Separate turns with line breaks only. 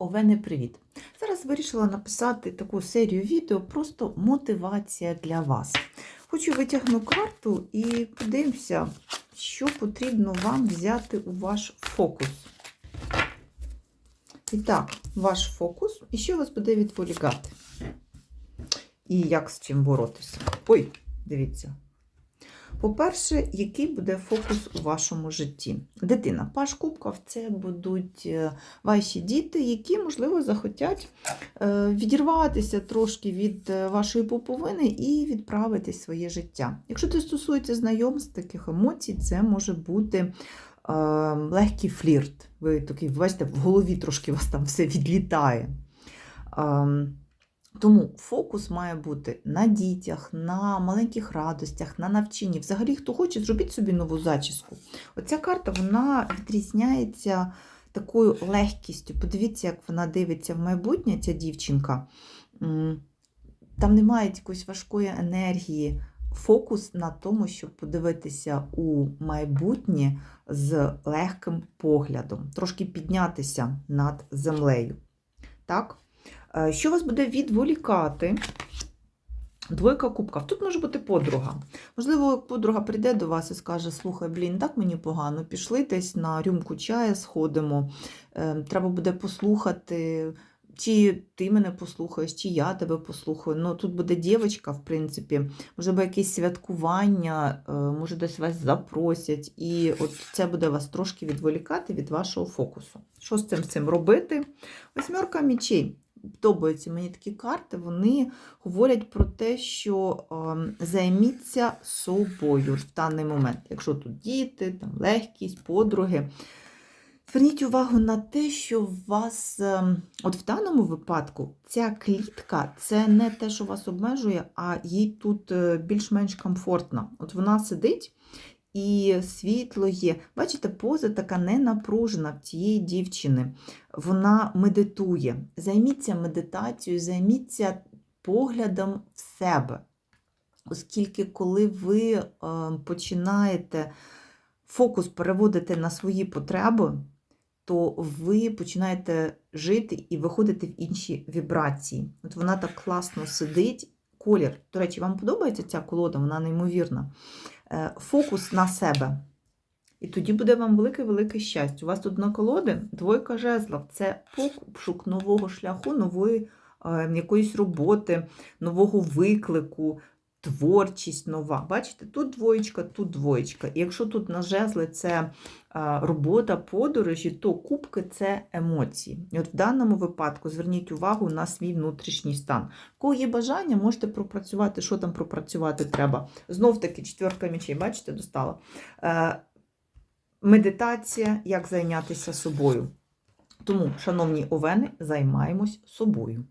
Овени, привіт! Зараз вирішила написати таку серію відео, просто мотивація для вас. Хочу витягну карту і подивимося, що потрібно вам взяти у ваш фокус. І так, ваш фокус, і що вас буде відволікати? І як з чим боротися? Ой, дивіться. По-перше, який буде фокус у вашому житті? Дитина, паш кубків це будуть е, ваші діти, які, можливо, захотять е, відірватися трошки від е, вашої поповини і відправити своє життя. Якщо це стосується знайомств, таких емоцій, це може бути легкий флірт. Ви такий, бачите, в голові трошки у вас там все відлітає. Тому фокус має бути на дітях, на маленьких радостях, на навчанні. Взагалі, хто хоче, зробіть собі нову зачіску. Оця карта вона відрізняється такою легкістю. Подивіться, як вона дивиться в майбутнє, ця дівчинка. Там немає якоїсь важкої енергії. Фокус на тому, щоб подивитися у майбутнє з легким поглядом, трошки піднятися над землею. Так? Е, що вас буде відволікати? Двойка кубків. Тут може бути подруга. Можливо, подруга прийде до вас і скаже: Слухай, блін, так мені погано, пішли десь на рюмку чая, сходимо. Е, треба буде послухати, чи ти мене послухаєш, чи я тебе послухаю. Ну, Тут буде дівчинка, в принципі, би якесь святкування, е, може десь вас запросять. І от це буде вас трошки відволікати від вашого фокусу. Що з цим, з цим робити? Восьмерка мічей подобаються мені такі карти, вони говорять про те, що е, займіться собою в даний момент. Якщо тут діти, там легкість, подруги. Зверніть увагу на те, що у вас, е, от в даному випадку, ця клітка це не те, що вас обмежує, а їй тут е, більш-менш комфортно. От вона сидить і світло є. Бачите, поза така ненапружена в цієї дівчини. Вона медитує. Займіться медитацією, займіться поглядом в себе. Оскільки, коли ви е, починаєте фокус переводити на свої потреби, то ви починаєте жити і виходити в інші вібрації. От вона так класно сидить. Колір, до речі, вам подобається ця колода, вона неймовірна. Е, фокус на себе. І тоді буде вам велике-велике щастя. У вас тут на колоди двойка жезлов. Це пошук нового шляху, нової е, якоїсь роботи, нового виклику, творчість нова. Бачите, тут двоєчка, тут двоєчка. І якщо тут на жезли це робота, подорожі, то кубки це емоції. І от в даному випадку зверніть увагу на свій внутрішній стан. Кого є бажання, можете пропрацювати, що там пропрацювати треба. Знов таки, четвертка мечей, бачите, достала. Е, медитація, як зайнятися собою. Тому, шановні овени, займаємось собою.